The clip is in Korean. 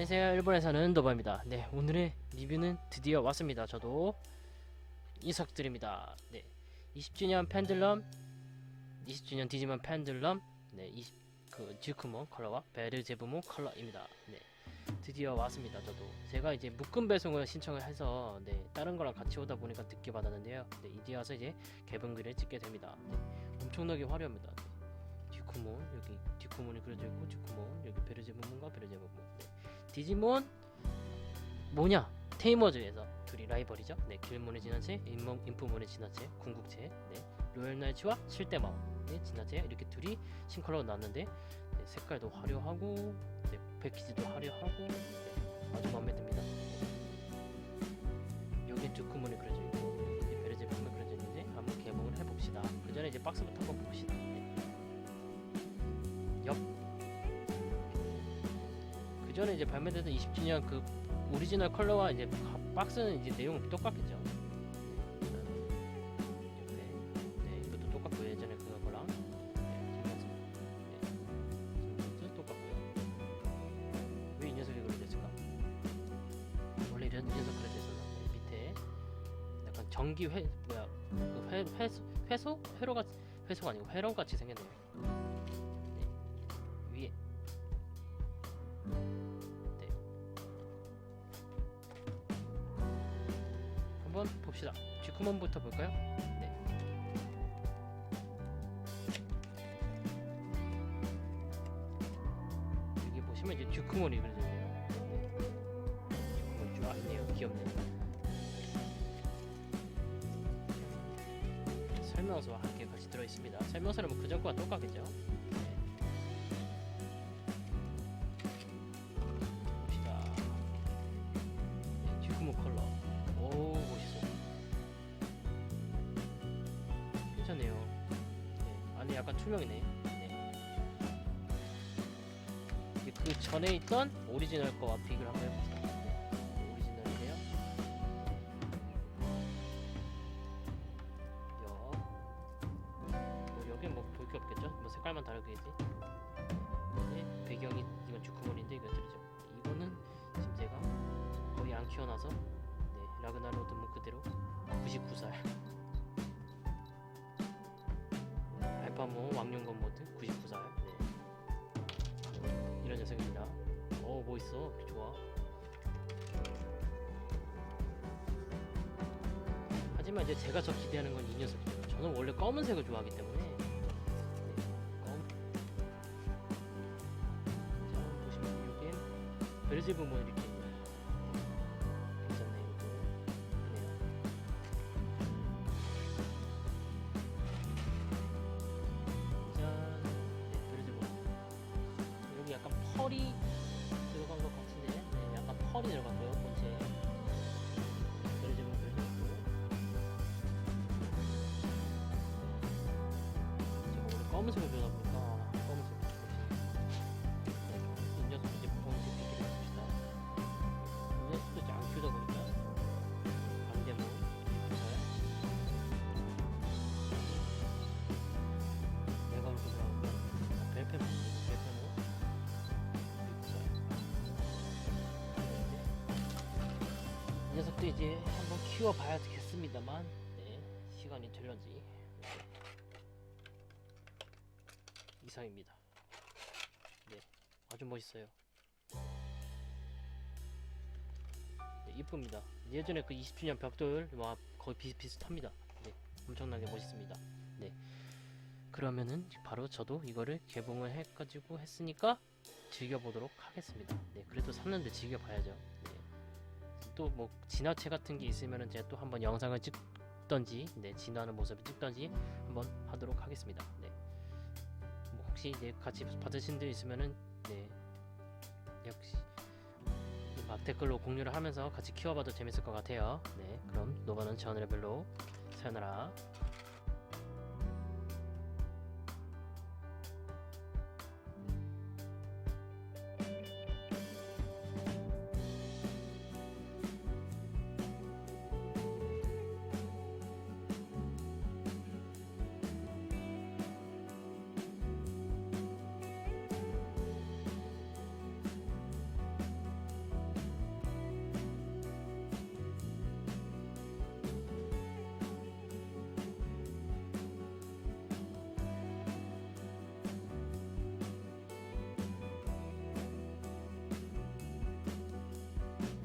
안녕하세요. 일본에 사는 노바입니다. 네 오늘의 리뷰는 드디어 왔습니다. 저도 인석드립니다. 네 20주년 펜들럼 20주년 디지몬 펜들럼 네 20, 그 듀크몬 컬러와 베르제브몬 컬러입니다. 네 드디어 왔습니다. 저도. 제가 이제 묶음 배송을 신청을 해서 네 다른 거랑 같이 오다 보니까 늦게 받았는데요. 네 이제 와서 이제 개봉글을 찍게 됩니다. 네 엄청나게 화려합니다. 네. 듀크몬 여기 듀크몬이 그려져 있고 듀크몬 여기 베르제브몬과 베르제브몬 네. 디지몬 뭐냐? 테이머즈에서 둘이 라이벌이죠. 네 길몬의 진화체 인몬, 인프몬의 진화체 궁극체 네 로열나이츠와 칠대마오 네 진화체 이렇게 둘이 신컬러로 나왔는데 네, 색깔도 화려하고 네 패키지도 화려하고 네, 아주 마음에 듭니다. 여기 듀크몬이 그려져 있고 여기 베르제브몬이 그려져 있는데 한번 개봉을 해봅시다. 그 전에 이제 박스부터 한번 봅시다. 네. 그 전에 이제 발매됐던 20주년 그 오리지널 컬러와 이제 가- 박스는 이제 내용은 똑같겠죠. 네네네 전기 회 뭐야 그 회, 회소 회소? 회로 같 회소가 아니고 회로 같이 생겼네요. 한번 봅시다. 쥐쿠먼부터 볼까요? 네. 여기 보시면 이제 있네요. 네. 쥐쿠먼이 쫙 있네요. 귀엽네요. 설명서와 함께 같이 들어 있습니다. 설명서는 뭐 그전 거와 똑같겠죠? 약간 투명이네. 네. 그 전에 있던 오리지널 거와 비교를 한번 해봅시다. 네, 오리지널이네요. 여. 뭐 여긴 뭐 볼 게 없겠죠? 뭐 색깔만 다르겠지. 네, 배경이 이건 듀크몬인데 이거 들리죠? 이거는 지금 제가 거의 안 키워놔서 네, 라그나로드는 그대로 99살 알파모 왕룡건 모드 99살. 네. 이런 녀석입니다. 어 멋있어? 좋아. 하지만 이제 제가 저 기대하는 건 이 녀석이에요 저는 원래 검은색을 좋아하기 때문에. 네, 검... 자 보시면 여긴 베르제브 뭐 이렇게 펄이 들어간 것 같은데. 네, 약간 펄이 들어갔고요 본체. 베르제브 베르제브 제가 원래 검은색을 배우다 보 녀석도 이제 한번 키워봐야 되겠습니다만. 네 시간이 될런지. 이상입니다. 네 아주 멋있어요. 네, 이쁩니다. 예전에 그 20주년 벽돌과 거의 비슷비슷합니다. 네 엄청나게 멋있습니다. 네. 그러면은 바로 저도 이거를 개봉을 해가지고 했으니까 즐겨보도록 하겠습니다. 네 그래도 샀는데 즐겨봐야죠. 네. 또 뭐 진화체 같은 게 있으면은 제가 또 한번 영상을 찍던지 네 진화하는 모습을 찍던지 한번 하도록 하겠습니다. 네. 뭐 혹시 네, 같이 받으신 분 있으면은 네. 역시 막 댓글로 공유를 하면서 같이 키워봐도 재밌을 것 같아요. 네 그럼 노바는 저 오늘의 별로 사요나라